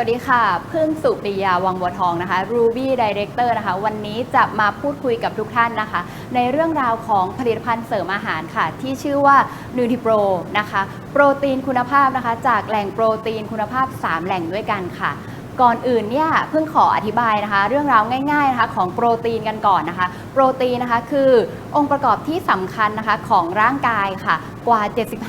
สวัสดีค่ะ พึ่งสุปริยาวังบัวทองนะคะ Ruby Director นะคะ วันนี้จะมาพูดคุยกับทุกท่านนะคะ ในเรื่องราวของผลิตภัณฑ์เสริมอาหารค่ะ ที่ชื่อว่า NutriPro นะคะ โปรตีนคุณภาพนะคะ จากแหล่งโปรตีนคุณภาพ 3 แหล่งด้วยกันค่ะก่อนอื่นเนี่ยเพิ่งขออธิบายนะคะ เรื่องราวง่ายๆนะคะของโปรตีนกันก่อนนะคะ โปรตีนนะคะคือองค์ประกอบที่สำคัญนะคะของร่างกายค่ะ กว่า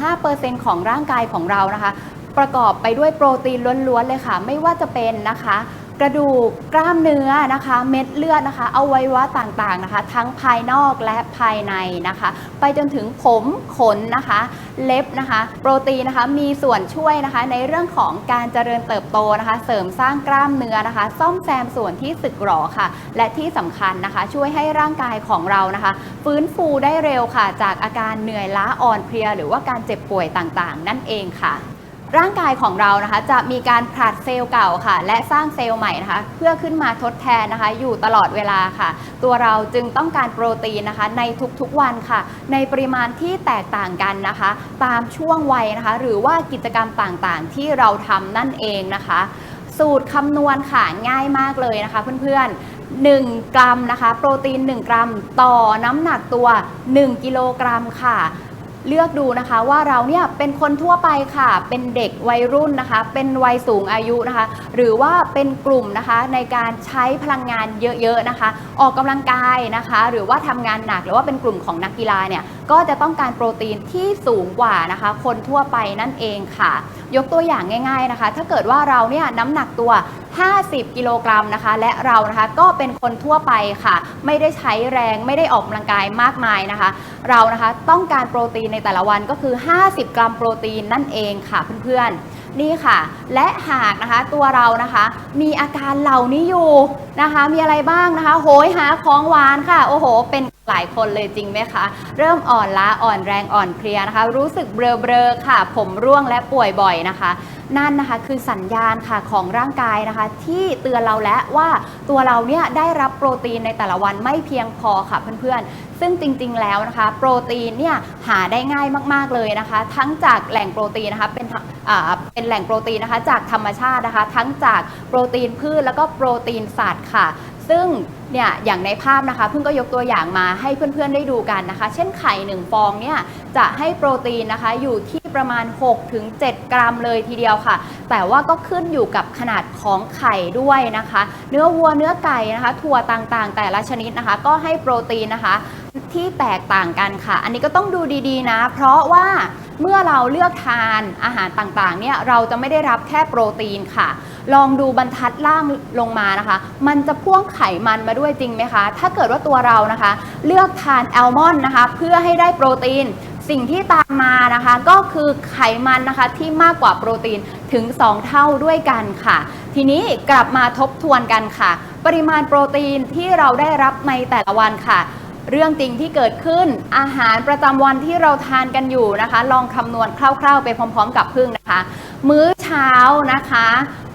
75%ของร่างกายของเรานะคะ ประกอบไปด้วยโปรตีนล้วนๆเลยค่ะ ไม่ว่าจะเป็นนะคะ กระดูกกล้ามเนื้อนะคะ เม็ดเลือดนะคะอวัยวะต่างๆนะคะ ทั้งภายนอกและภายในนะคะ ไปจนถึงผมขนนะคะ เล็บนะคะ โปรตีนนะคะมีส่วนช่วยนะคะ ในเรื่องของการเจริญเติบโตนะคะ เสริมสร้างกล้ามเนื้อนะคะ ซ่อมแซมส่วนที่สึกหรอค่ะ และที่สำคัญนะคะ ช่วยให้ร่างกายของเรานะคะ ฟื้นฟูได้เร็วค่ะ จากอาการเหนื่อยล้าอ่อนเพลีย หรือว่าการเจ็บป่วยต่างๆ นั่นเองค่ะ ร่างกายของเรานะคะจะมีการผลัดเซลล์เก่าค่ะ และสร้างเซลล์ใหม่นะคะ เพื่อขึ้นมาทดแทนนะคะ อยู่ตลอดเวลาค่ะ ตัวเราจึงต้องการโปรตีนนะคะ ในทุกๆวันค่ะ ในปริมาณที่แตกต่างกันนะคะ ตามช่วงวัยนะคะ หรือว่ากิจกรรมต่างๆ ที่เราทำนั่นเองนะคะ สูตรคำนวณค่ะง่ายมากเลยนะคะ เพื่อนๆ1 กรัมนะคะ โปรตีน 1 กรัม ต่อน้ำหนักตัว 1 กิโลกรัมค่ะ เลือกดูนะคะว่าเราเนี่ยเป็นคนทั่วไปค่ะ เป็นเด็กวัยรุ่นนะคะ เป็นวัยสูงอายุนะคะ หรือว่าเป็นกลุ่มนะคะในการใช้พลังงานเยอะๆนะคะ ออกกำลังกายนะคะ หรือว่าทำงานหนักหรือว่าเป็นกลุ่มของนักกีฬาเนี่ยก็จะต้องการโปรตีนที่สูงกว่านะคะ คนทั่วไปนั่นเองค่ะ ยกตัวอย่างง่าย ๆนะคะ ถ้าเกิดว่าเราเนี่ยน้ำหนักตัว 50 กิโลกรัมนะคะ และเรานะคะก็เป็นคนทั่วไปค่ะ ไม่ได้ใช้แรงไม่ได้ออกกำลังกายมากมายนะคะ เรานะคะต้องการโปรตีนในแต่ละวันก็คือ 50 กรัมโปรตีนนั่นเองค่ะเพื่อนๆนี่ค่ะ และหากนะคะตัวเรานะคะมีอาการเหล่านี้อยู่นะคะ มีอะไรบ้างนะคะ โหยหาของหวานค่ะ โอ้โห เป็น หลายคนเลยจริงไหมคะ เริ่มอ่อนล้าอ่อนแรงอ่อนเพลียนะคะ รู้สึกเบลอๆค่ะ ผมร่วงและป่วยบ่อยนะคะ นั่นนะคะคือสัญญาณค่ะของร่างกายนะคะ ที่เตือนเราแล้วว่าตัวเราเนี่ยได้รับโปรตีนในแต่ละวันไม่เพียงพอค่ะเพื่อนๆ ซึ่งจริงๆแล้วนะคะ โปรตีนเนี่ยหาได้ง่ายมากๆเลยนะคะ ทั้งจากแหล่งโปรตีนนะคะเป็นเป็นแหล่งโปรตีนนะคะจากธรรมชาตินะคะ ทั้งจากโปรตีนพืชแล้วก็โปรตีนสัตว์ค่ะ ซึ่งเนี่ยอย่างในภาพนะคะเพิ่งก็ยกตัวอย่างมาให้เพื่อนๆได้ดูกันนะคะ เช่นไข่หนึ่งฟองเนี่ยจะให้โปรตีนนะคะอยู่ที่ประมาณ 6-7 กรัมเลยทีเดียวค่ะ แต่ว่าก็ขึ้นอยู่กับขนาดของไข่ด้วยนะคะ เนื้อวัวเนื้อไก่นะคะ ถั่วต่างๆ แต่ละชนิดนะคะ ก็ให้โปรตีนนะคะที่แตกต่างกันค่ะ อันนี้ก็ต้องดูดีๆนะ เพราะว่าเมื่อเราเลือกทานอาหารต่างๆเนี่ยเราจะไม่ได้รับแค่โปรตีนค่ะ ลองดูบรรทัดล่างลงมานะคะ มันจะพ่วงไขมันมาด้วยจริงไหมคะ ถ้าเกิดว่าตัวเรานะคะ เลือกทานแอลมอนด์นะคะ เพื่อให้ได้โปรตีน สิ่งที่ตามมานะคะ ก็คือไขมันนะคะที่มากกว่าโปรตีนถึง 2 เท่าด้วยกันค่ะ ทีนี้กลับมาทบทวนกันค่ะ ปริมาณโปรตีนที่เราได้รับในแต่ละวันค่ะเรื่องจริงที่เกิดขึ้นอาหารประจำวันที่เราทานกันอยู่นะคะ ลองคำนวณคร่าว ๆ ไปพร้อม ๆ กับพึ่งนะคะ มื้อ เช้านะคะ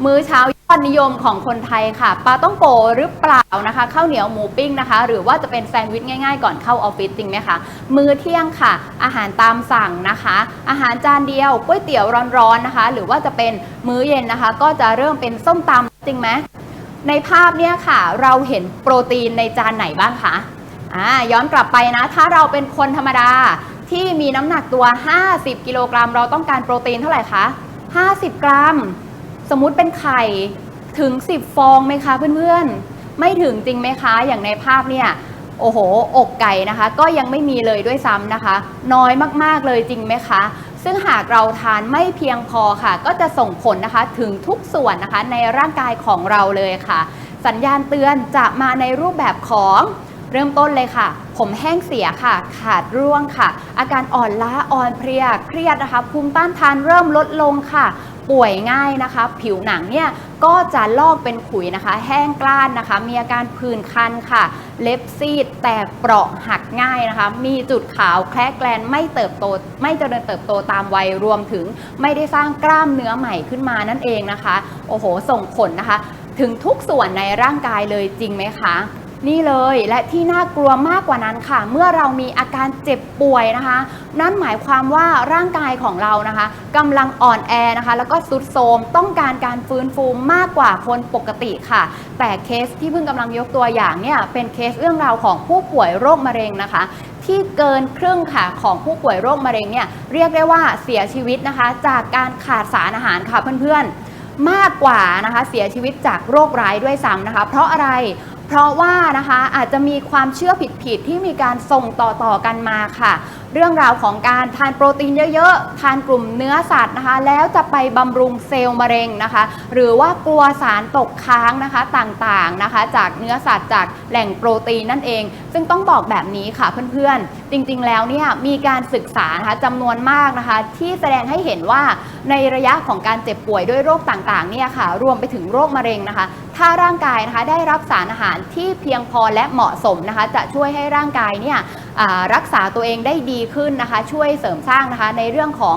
มื้อเช้ายอดนิยมของคนไทยค่ะปลาต้องโกหรือเปล่านะคะข้าวเหนียวหมูปิ้งนะคะ หรือว่าจะเป็นแซนด์วิชง่ายๆ ก่อนเข้าออฟฟิศจริงไหมคะมื้อเที่ยงค่ะ อาหารตามสั่งนะคะ อาหารจานเดียวก๋วยเตี๋ยวร้อนๆนะคะ หรือว่าจะเป็นมื้อเย็นนะคะ ก็จะเริ่มเป็นส้มตำจริงไหมในภาพเนี่ยค่ะ เราเห็นโปรตีนในจานไหนบ้างคะอ่าย้อนกลับไปนะ ถ้าเราเป็นคนธรรมดาที่มีน้ำหนักตัว 50 กิโลกรัม เราต้องการโปรตีนเท่าไหร่คะ 50 กรัม สมมุติเป็นไข่ถึง 10 ฟองไหมคะเพื่อนๆ ไม่ถึงจริงไหมคะ อย่างในภาพเนี่ยโอ้โห อกไก่นะคะ ก็ยังไม่มีเลยด้วยซ้ำนะคะ น้อยมากๆเลยจริงไหมคะ ซึ่งหากเราทานไม่เพียงพอค่ะ ก็จะส่งผลนะคะถึงทุกส่วนนะคะในร่างกายของเราเลยค่ะ สัญญาณเตือนจะมาในรูปแบบของ เริ่มต้นเลยค่ะ ผมแห้งเสียค่ะ ขาดร่วงค่ะ อาการอ่อนล้าอ่อนเพลียเครียดนะคะภูมิต้านทานเริ่มลดลงค่ะป่วยง่ายนะคะ ผิวหนังเนี่ยก็จะลอกเป็นขุยนะคะ แห้งกล้านนะคะ มีอาการผื่นคันค่ะ เล็บซีดแตกเปราะหักง่ายนะคะ มีจุดขาวแคระแกลนไม่เติบโต ไม่เจริญเติบโตตามวัยรวมถึง ไม่ได้สร้างกล้ามเนื้อใหม่ขึ้นมานั่นเองนะคะ โอ้โห ส่งผลนะคะ ถึงทุกส่วนในร่างกายเลยจริงไหมคะ นี่เลยและที่น่ากลัวมากกว่านั้นค่ะ เมื่อเรามีอาการเจ็บป่วยนะคะ นั่นหมายความว่าร่างกายของเรานะคะกำลังอ่อนแอนะคะ แล้วก็สุดโทรมต้องการการฟื้นฟูมากกว่าคนปกติค่ะ แต่เคสที่เพิ่งกำลังยกตัวอย่างเนี่ยเป็นเคสเรื่องราวของผู้ป่วยโรคมะเร็งนะคะที่เกินครึ่งค่ะของผู้ป่วยโรคมะเร็งเนี่ยเรียกได้ว่าเสียชีวิตนะคะ จากการขาดสารอาหารค่ะเพื่อนๆ มากกว่านะคะเสียชีวิตจากโรคร้ายด้วยซ้ำนะคะ เพราะอะไร เพราะว่านะคะอาจจะมีความเชื่อผิดๆที่มีการส่งต่อๆกันมาค่ะ เรื่องราวของการทานโปรตีนเยอะๆ ทานกลุ่มเนื้อสัตว์นะคะ แล้วจะไปบำรุงเซลล์มะเร็งนะคะ หรือว่ากลัวสารตกค้างนะคะต่างๆนะคะ จากเนื้อสัตว์จากแหล่งโปรตีนนั่นเอง ซึ่งต้องบอกแบบนี้ค่ะเพื่อนๆ จริงๆแล้วเนี่ยมีการศึกษานะคะจำนวนมากนะคะ ที่แสดงให้เห็นว่าในระยะของการเจ็บป่วยด้วยโรคต่างๆเนี่ยค่ะรวมไปถึงโรคมะเร็งนะคะ ถ้าร่างกายนะคะได้รับสารอาหารที่เพียงพอและเหมาะสมนะคะ จะช่วยให้ร่างกายเนี่ย รักษาตัวเองได้ดีขึ้นนะคะช่วยเสริมสร้างนะคะในเรื่องของ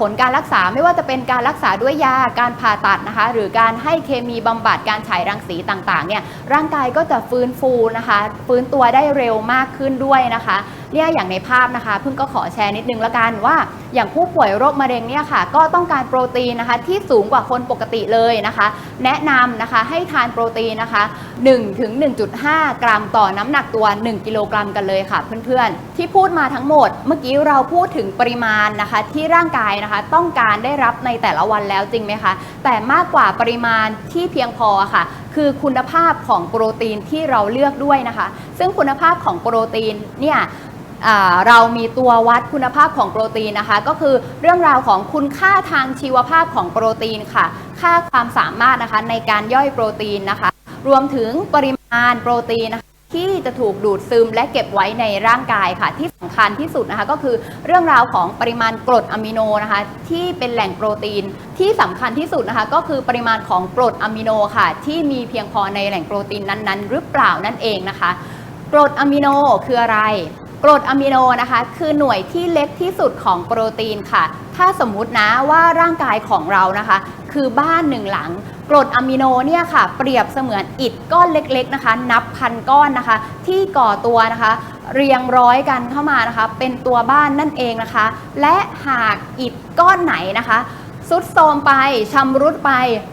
ผลการรักษาไม่ว่าจะเป็นการรักษาด้วยยาการผ่าตัดนะคะ หรือการให้เคมีบำบัดการฉายรังสีต่างๆเนี่ยร่างกายก็จะฟื้นฟูนะคะ ฟื้นตัวได้เร็วมากขึ้นด้วยนะคะเนี่ยอย่างในภาพนะคะ เพิ่งก็ขอแชร์นิดนึงละกันว่า อย่างผู้ป่วยโรคมะเร็งเนี่ยค่ะ ก็ต้องการโปรตีนนะคะที่สูงกว่าคนปกติเลยนะคะ แนะนำนะคะให้ทานโปรตีนนะคะ1ถึง1.5 กรัมต่อน้ำหนักตัว 1 กิโลกรัมกันเลยค่ะเพื่อนๆ ที่พูดมาทั้งหมด เมื่อกี้เราพูดถึงปริมาณนะคะ ที่ร่างกายนะคะ ต้องการได้รับในแต่ละวันแล้วจริงไหมคะแต่มากกว่าปริมาณที่เพียงพอค่ะคือคุณภาพของโปรตีนที่เราเลือกด้วยนะคะ ซึ่งคุณภาพของโปรตีนเนี่ย เรามีตัววัดคุณภาพของโปรตีนนะคะ ก็คือเรื่องราวของคุณค่าทางชีวภาพของโปรตีนค่ะ ค่าความสามารถนะคะในการย่อยโปรตีนนะคะ รวมถึงปริมาณโปรตีนนะคะที่จะถูกดูดซึมและเก็บไว้ในร่างกายค่ะ ที่สำคัญที่สุดนะคะก็คือเรื่องราวของปริมาณกรดอะมิโนนะคะที่เป็นแหล่งโปรตีนที่สำคัญที่สุดนะคะก็คือปริมาณของกรดอะมิโนค่ะ ที่มีเพียงพอในแหล่งโปรตีนนั้นๆ หรือเปล่านั่นเองนะคะ กรดอะมิโนคืออะไร กรดอะมิโนนะคะ คือหน่วยที่เล็กที่สุดของโปรตีนค่ะ ถ้าสมมุตินะว่าร่างกายของเรานะคะ คือบ้านหนึ่งหลัง กรดอะมิโนเนี่ยค่ะ เปรียบเสมือนอิฐก้อนเล็กๆนะคะ นับพันก้อนนะคะ ที่ก่อตัวนะคะเรียงร้อยกันเข้ามานะคะ เป็นตัวบ้านนั่นเองนะคะ และหากอิฐก้อนไหนนะคะสุดโทมไปชำรุดไป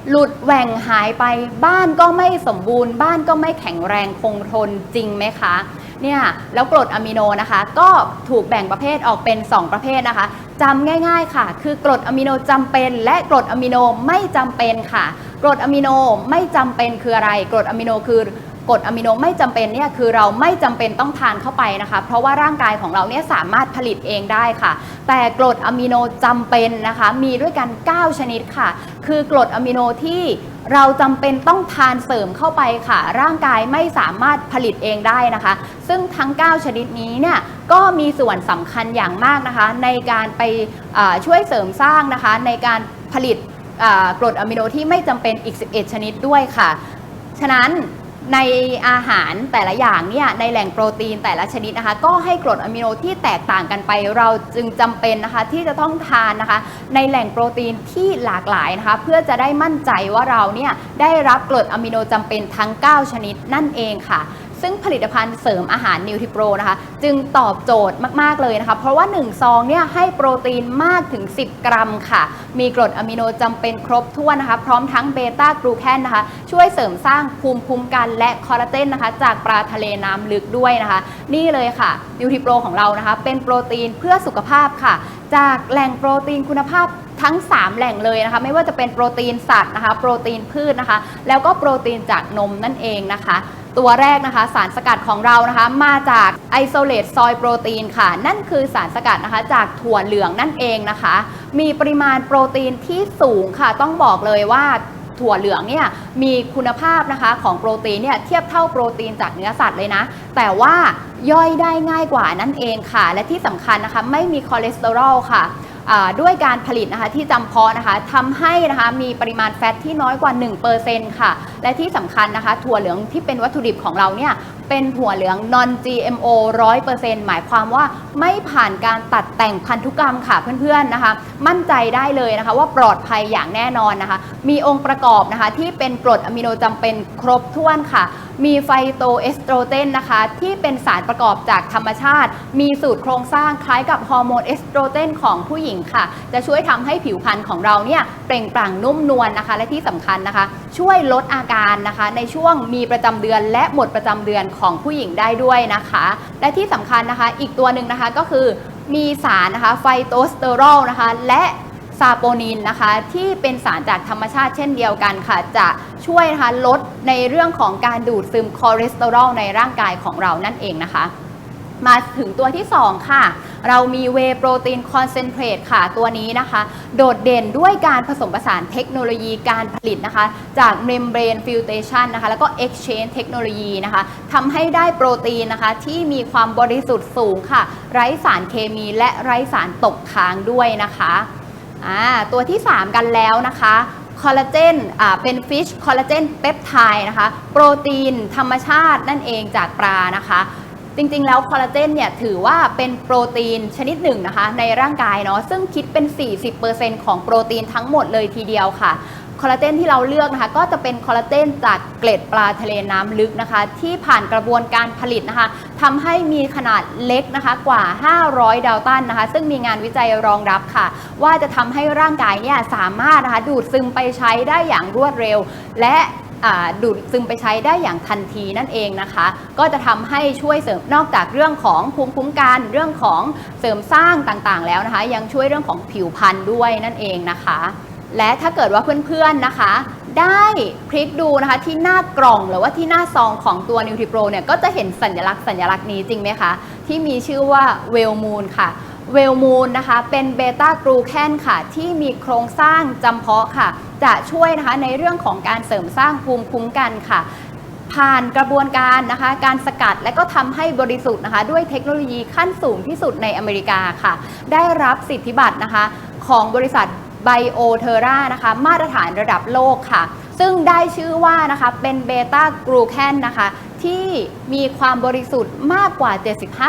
หลุดแหว่งหายไป บ้านก็ไม่สมบูรณ์ บ้านก็ไม่แข็งแรงคงทนจริงไหมคะ เนี่ยแล้วกรดอะมิโนนะคะ ก็ถูกแบ่งประเภทออกเป็น 2 ประเภทนะคะจำง่ายๆค่ะ คือกรดอะมิโนจำเป็น และกรดอะมิโนไม่จำเป็นค่ะ กรดอะมิโนไม่จำเป็นคืออะไร กรดอะมิโนคือ กรดอะมิโนไม่จำเป็นเนี่ยคือเราไม่จำเป็นต้องทานเข้าไปนะคะ เพราะว่าร่างกายของเราเนี่ยสามารถผลิตเองได้ค่ะ แต่กรดอะมิโนจำเป็นนะคะ มีด้วยกัน 9 ชนิดค่ะ คือกรดอะมิโนที่เราจำเป็นต้องทานเสริมเข้าไปค่ะ ร่างกายไม่สามารถผลิตเองได้นะคะ ซึ่งทั้ง 9 ชนิดนี้เนี่ยก็มีส่วนสำคัญอย่างมากนะคะ ในการไปช่วยเสริมสร้างนะคะ ในการผลิตกรดอะมิโนที่ไม่จำเป็นอีก 11 ชนิดด้วยค่ะ ฉะนั้น ในอาหารแต่ละอย่างเนี่ยในแหล่งโปรตีนแต่ละชนิดนะคะ ก็ให้กรดอะมิโนที่แตกต่างกันไป เราจึงจำเป็นนะคะที่จะต้องทานนะคะ ในแหล่งโปรตีนที่หลากหลายนะคะ เพื่อจะได้มั่นใจว่าเราเนี่ยได้รับกรดอะมิโนจำเป็นทั้ง 9 ชนิดนั่นเองค่ะ ซึ่งผลิตภัณฑ์เสริมอาหารนิวทริโปรนะคะ จึงตอบโจทย์มาก ๆ เลยนะคะ เพราะว่า 1 ซองเนี่ยให้โปรตีนมากถึง 10 กรัมค่ะ มีกรดอะมิโนจำเป็นครบถ้วนนะคะ พร้อมทั้งเบต้ากลูแคนนะคะ ช่วยเสริมสร้างภูมิคุ้มกันและคอลลาเจนนะคะ จากปลาทะเลน้ำลึกด้วยนะคะ นี่เลยค่ะนิวทริโปรของเรานะคะ เป็นโปรตีนเพื่อสุขภาพค่ะ จากแหล่งโปรตีนคุณภาพทั้ง 3 แหล่งเลยนะคะ ไม่ว่าจะเป็นโปรตีนสัตว์นะคะ โปรตีนพืชนะคะ แล้วก็โปรตีนจากนมนั่นเองนะคะ ตัวแรกนะคะ สารสกัดของเรานะคะ มาจากไอโซเลตซอยโปรตีนค่ะ นั่นคือสารสกัดนะคะ จากถั่วเหลืองนั่นเองนะคะ มีปริมาณโปรตีนที่สูงค่ะ ต้องบอกเลยว่าถั่วเหลืองเนี่ยมีคุณภาพนะคะของโปรตีนเนี่ยเทียบเท่าโปรตีนจากเนื้อสัตว์เลยนะ แต่ว่าย่อยได้ง่ายกว่านั่นเองค่ะ และที่สำคัญนะคะ ไม่มีคอเลสเตอรอลค่ะ ด้วยการผลิตนะคะที่จำเพาะนะคะทำให้นะคะมีปริมาณแฟตที่น้อยกว่า 1%ค่ะ และที่สำคัญนะคะ ถั่วเหลืองที่เป็นวัตถุดิบของเราเนี่ยเป็นถั่วเหลือง non GMO 100%หมายความว่าไม่ผ่านการตัดแต่งพันธุกรรมค่ะเพื่อนๆนะคะ มั่นใจได้เลยนะคะว่าปลอดภัยอย่างแน่นอนนะคะ มีองค์ประกอบนะคะที่เป็นกรดอะมิโนจำเป็นครบถ้วนค่ะ มีไฟโตเอสโตรเจนนะคะ ที่เป็นสารประกอบจากธรรมชาติ มีสูตรโครงสร้างคล้ายกับฮอร์โมนเอสโตรเจนของผู้หญิงค่ะ จะช่วยทำให้ผิวพรรณของเราเนี่ยเปล่งปลั่งนุ่มนวลนะคะ และที่สำคัญนะคะ ช่วยลดอาการนะคะ ในช่วงมีประจำเดือนและหมดประจำเดือนของผู้หญิงได้ด้วยนะคะ และที่สำคัญนะคะอีกตัวหนึ่งนะคะก็คือมีสารนะคะไฟโตสเตอรอลนะคะและซาโปนินนะคะที่เป็นสารจากธรรมชาติเช่นเดียวกันค่ะ จะช่วยนะคะลดในเรื่องของการดูดซึมคอเลสเตอรอลในร่างกายของเรานั่นเองนะคะ มาถึงตัวที่ 2 ค่ะ เรามีเวโปรตีนคอนเซนเทรตค่ะ ตัวนี้นะคะ โดดเด่นด้วยการผสมผสานเทคโนโลยีการผลิตนะคะ จาก membrane filtration นะคะ แล้วก็ exchange เทคโนโลยีนะคะทำให้ได้โปรตีนนะคะ ที่มีความบริสุทธิ์สูงค่ะ ไร้สารเคมีและไร้สารตกค้างด้วยนะคะตัวที่ 3 กันแล้วนะคะคอลลาเจนเป็นฟิชคอลลาเจนเปปไทด์นะคะ โปรตีนธรรมชาตินั่นเองจากปลานะคะ จริงๆ แล้วคอลลาเจนเนี่ยถือว่าเป็นโปรตีนชนิดหนึ่งนะคะ ในร่างกายเนาะซึ่งคิดเป็น 40%ของโปรตีนทั้งหมดเลยทีเดียวค่ะคอลลาเจนที่เราเลือกนะคะก็จะเป็นคอลลาเจนจากเกล็ดปลาทะเลน้ำลึกนะคะ ที่ผ่านกระบวนการผลิตนะคะทำให้มีขนาดเล็กนะคะกว่า 500 ดาลตันนะคะ ซึ่งมีงานวิจัยรองรับค่ะ ว่าจะทำให้ร่างกายเนี่ยสามารถนะคะดูดซึมไปใช้ได้อย่างรวดเร็ว และ ดูดซึมไปใช้ได้อย่างทันทีนั่นเองนะคะ ก็จะทำให้ช่วยเสริมนอกจากเรื่องของภูมิคุ้มกันเรื่องของเสริมสร้างต่างๆ แล้วนะคะ ยังช่วยเรื่องของผิวพรรณด้วยนั่นเองนะคะ และถ้าเกิดว่าเพื่อนๆนะคะ ได้พลิกดูนะคะที่หน้ากล่องหรือว่าที่หน้าซองของตัว n u t r i p r o เนี่ยก็จะเห็นสัญลักษณ์สัญลักษณ์นี้จริงไหมคะที่มีชื่อว่าเวลมูนค่ะ เวลมูนนะคะ เป็นเบต้ากรูแคนค่ะ ที่มีโครงสร้างจำเพาะค่ะ จะช่วยนะคะในเรื่องของการเสริมสร้างภูมิคุ้มกันค่ะ ผ่านกระบวนการนะคะ การสกัดและก็ทำให้บริสุทธิ์นะคะ ด้วยเทคโนโลยีขั้นสูงที่สุดในอเมริกาค่ะ ได้รับสิทธิบัตรนะคะ ของบริษัทไบโอเทอร่านะคะ มาตรฐานระดับโลกค่ะ ซึ่งได้ชื่อว่านะคะเป็นเบต้ากรูแคนนะคะ ที่มีความบริสุทธิ์มากกว่า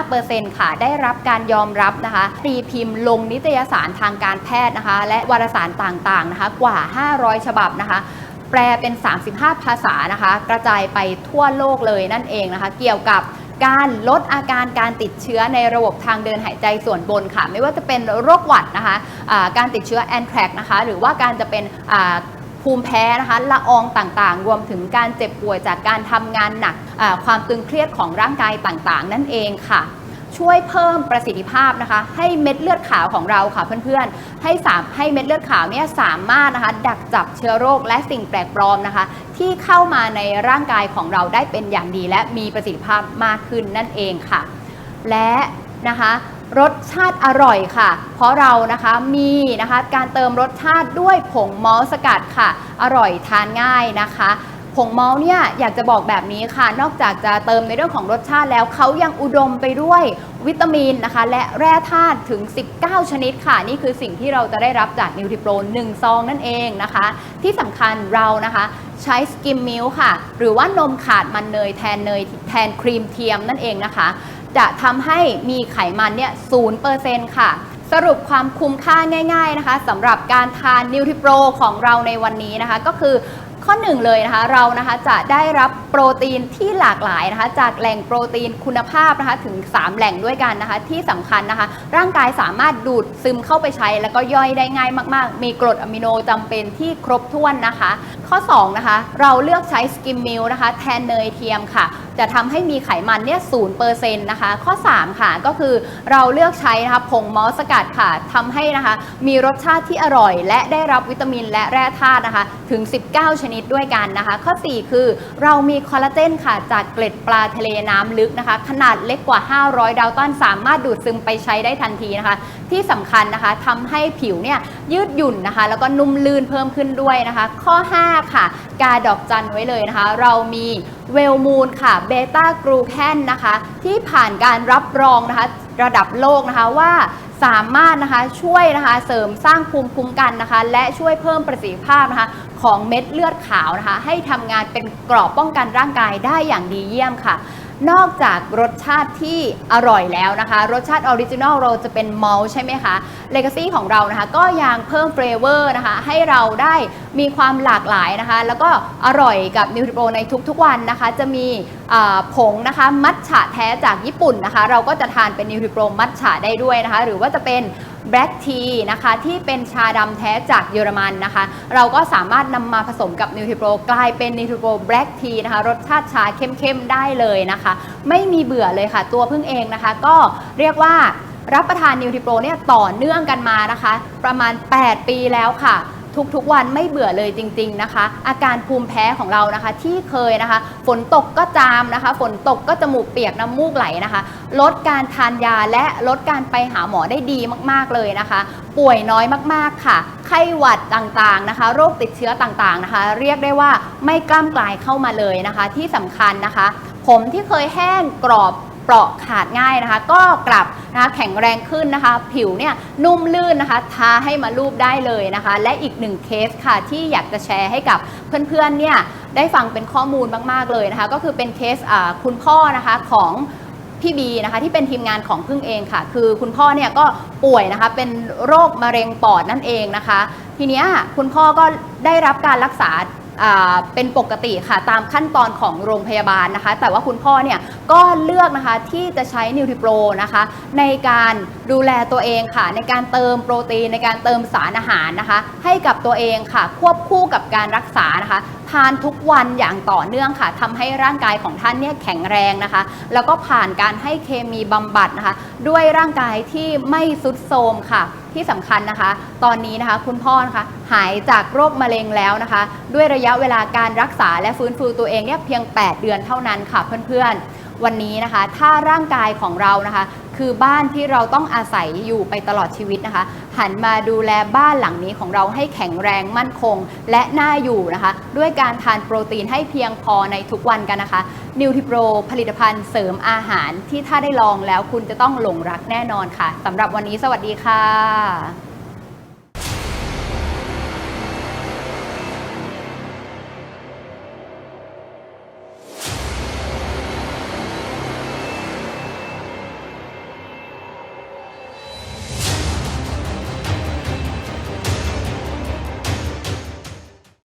75%ค่ะ ได้รับการยอมรับนะคะตีพิมพ์ลงนิตยสารทางการแพทย์นะคะ และวารสารต่างๆนะคะกว่า 500 ฉบับนะคะแปลเป็น 35 ภาษานะคะ กระจายไปทั่วโลกเลยนั่นเองนะคะ เกี่ยวกับการลดอาการการติดเชื้อในระบบทางเดินหายใจส่วนบนค่ะ ไม่ว่าจะเป็นโรคหวัดนะคะะการติดเชื้อแอนแทรกนะคะ หรือว่าการจะเป็น ภูมิแพ้นะคะละอองต่างๆ รวมถึงการเจ็บป่วยจากการทำงานหนักความตึงเครียดของร่างกายต่างๆ นั่นเองค่ะ ช่วยเพิ่มประสิทธิภาพนะคะ ให้เม็ดเลือดขาวของเราค่ะเพื่อนๆ ให้สามให้เม็ดเลือดขาวเนี่ยสามารถนะคะ ดักจับเชื้อโรคและสิ่งแปลกปลอมนะคะ ที่เข้ามาในร่างกายของเราได้เป็นอย่างดี และมีประสิทธิภาพมากขึ้นนั่นเองค่ะ และนะคะ รสชาติอร่อยค่ะ เพราะเรานะคะมีนะคะการเติมรสชาติด้วยผงมอลสกัดค่ะ อร่อยทานง่ายนะคะผงมอลต์เนี่ยอยากจะบอกแบบนี้ค่ะ นอกจากจะเติมในเรื่องของรสชาติแล้วเขายังอุดมไปด้วยวิตามินนะคะ และแร่ธาตุถึง 19 ชนิดค่ะ นี่คือสิ่งที่เราจะได้รับจากนิวทริโปร1ซองนั่นเองนะคะ ที่สำคัญเรานะคะใช้สกิมมิลค่ะ หรือว่านมขาดมันเนยแทนเนยแทนครีมเทียมนั่นเองนะคะ จะทำให้มีไขมันเนี่ย0%ค่ะ สรุปความคุ้มค่าง่าย ๆนะคะสำหรับการทานนิวทริโปรของเราในวันนี้นะคะ ก็คือข้อหนึ่งเลยนะคะเรานะคะจะได้รับโปรตีนที่หลากหลายนะคะ จากแหล่งโปรตีนคุณภาพนะคะถึง 3 แหล่งด้วยกันนะคะ ที่สำคัญนะคะ ร่างกายสามารถดูดซึมเข้าไปใช้ แล้วก็ย่อยได้ง่ายมากๆ มีกรดอะมิโนจำเป็นที่ครบถ้วนนะคะ ข้อ2นะคะเราเลือกใช้สกิมมิลนะคะแทนเนยเทียมค่ะ จะทำให้มีไขมันเนี่ยศูนย์เปอร์เซ็นต์นะคะ ข้อ 3 ค่ะก็คือเราเลือกใช้นะคะผงมอสสกัดค่ะทำให้นะคะมีรสชาติที่อร่อย และได้รับวิตามินและแร่ธาตุนะคะถึง 19 ชนิดด้วยกันนะคะ ข้อ 4 คือเรามีคอลลาเจนค่ะจากเกล็ดปลาทะเลน้ำลึกนะคะ ขนาดเล็กกว่า 500 ดาลตันสามารถดูดซึมไปใช้ได้ทันทีนะคะ ที่สำคัญนะคะทำให้ผิวเนี่ยยืดหยุ่นนะคะ แล้วก็นุ่มลื่นเพิ่มขึ้นด้วยนะคะ ข้อ 5 ค่ะ กาดอกจันไว้เลยนะคะ เรามี เวลมูนค่ะเบต้ากรูแคนนะคะ ที่ผ่านการรับรองนะคะ ระดับโลกนะคะว่าสามารถนะคะช่วยนะคะเสริมสร้างภูมิคุ้มกันนะคะ และช่วยเพิ่มประสิทธิภาพนะคะ ของเม็ดเลือดขาวนะคะ ให้ทำงานเป็นกรอบป้องกันร่างกายได้อย่างดีเยี่ยมค่ะ นอกจากรสชาติที่อร่อยแล้วนะคะ รสชาติออริจินอลเราจะเป็นมอลใช่ไหมคะเลกาซี่ของเรานะคะก็ยังเพิ่มเฟรเวอร์นะคะ ให้เราได้มีความหลากหลายนะคะ แล้วก็อร่อยกับนิวทริโปในทุกๆวันนะคะ จะมีผงนะคะมัทฉะแท้จากญี่ปุ่นนะคะ เราก็จะทานเป็นนิวทริโปมัทฉะได้ด้วยนะคะ หรือว่าจะเป็น แบล็กทีนะคะที่เป็นชาดำแท้จากเยอรมันนะคะ เราก็สามารถนำมาผสมกับนิวทริโปรกลายเป็นนิวทริโปรแบล็กทีนะคะ รสชาติชาเข้มๆได้เลยนะคะ ไม่มีเบื่อเลยค่ะ ตัวพึ่งเองนะคะ ก็เรียกว่ารับประทานนิวทริโปรเนี่ยต่อเนื่องกันมานะคะ ประมาณ 8 ปีแล้วค่ะ ทุกๆวันไม่เบื่อเลยจริง ๆนะคะ อาการภูมิแพ้ของเรานะคะ ที่เคยนะคะ ฝนตกก็จามนะคะ ฝนตกก็จมูกเปียกน้ำมูกไหลนะคะ ลดการทานยาและลดการไปหาหมอได้ดีมากๆเลยนะคะ ป่วยน้อยมากๆค่ะ ไข้หวัดต่างๆนะคะ โรคติดเชื้อต่างๆนะคะ เรียกได้ว่าไม่กล้ามกลายเข้ามาเลยนะคะ ที่สำคัญนะคะ ผมที่เคยแห้งกรอบ เปราะขาดง่ายนะคะ ก็กลับนะคะแข็งแรงขึ้นนะคะ ผิวเนี่ยนุ่มลื่นนะคะทาให้มารูปได้เลยนะคะ และอีกหนึ่งเคสค่ะที่อยากจะแชร์ให้กับเพื่อนๆเนี่ยได้ฟังเป็นข้อมูลมากๆเลยนะคะ ก็คือเป็นเคสคุณพ่อนะคะของพี่บีนะคะที่เป็นทีมงานของพึ่งเองค่ะ คือคุณพ่อเนี่ยก็ป่วยนะคะเป็นโรคมะเร็งปอดนั่นเองนะคะ ทีเนี้ยคุณพ่อก็ได้รับการรักษา เป็นปกติค่ะตามขั้นตอนของโรงพยาบาลนะคะ แต่ว่าคุณพ่อเนี่ยก็เลือกนะคะที่จะใช้นิวทริโปรนะคะ ในการดูแลตัวเองค่ะ ในการเติมโปรตีนในการเติมสารอาหารนะคะ ให้กับตัวเองค่ะ ควบคู่กับการรักษานะคะานทุกวันอย่างต่อเนื่องค่ะทำให้ร่างกายของท่านเนี่ยแข็งแรงนะคะ แล้วก็ผ่านการให้เคมีบำบัดนะคะ ด้วยร่างกายที่ไม่สุดโทมค่ะ ที่สำคัญนะคะ ตอนนี้นะคะคุณพ่อนะคะหายจากโรคมะเร็งแล้วนะคะ ด้วยระยะเวลาการรักษาและฟื้นฟูตัวเองเนี่ยเพียง 8 เดือนเท่านั้นค่ะเพื่อนๆวันนี้นะคะ ถ้าร่างกายของเรานะคะ คือบ้านที่เราต้องอาศัยอยู่ไปตลอดชีวิตนะคะ หันมาดูแลบ้านหลังนี้ของเราให้แข็งแรงมั่นคง และน่าอยู่นะคะ ด้วยการทานโปรตีนให้เพียงพอในทุกวันกันนะคะนิวทิโปรผลิตภัณฑ์เสริมอาหารที่ถ้าได้ลองแล้วคุณจะต้องหลงรักแน่นอนค่ะสำหรับวันนี้สวัสดีค่ะ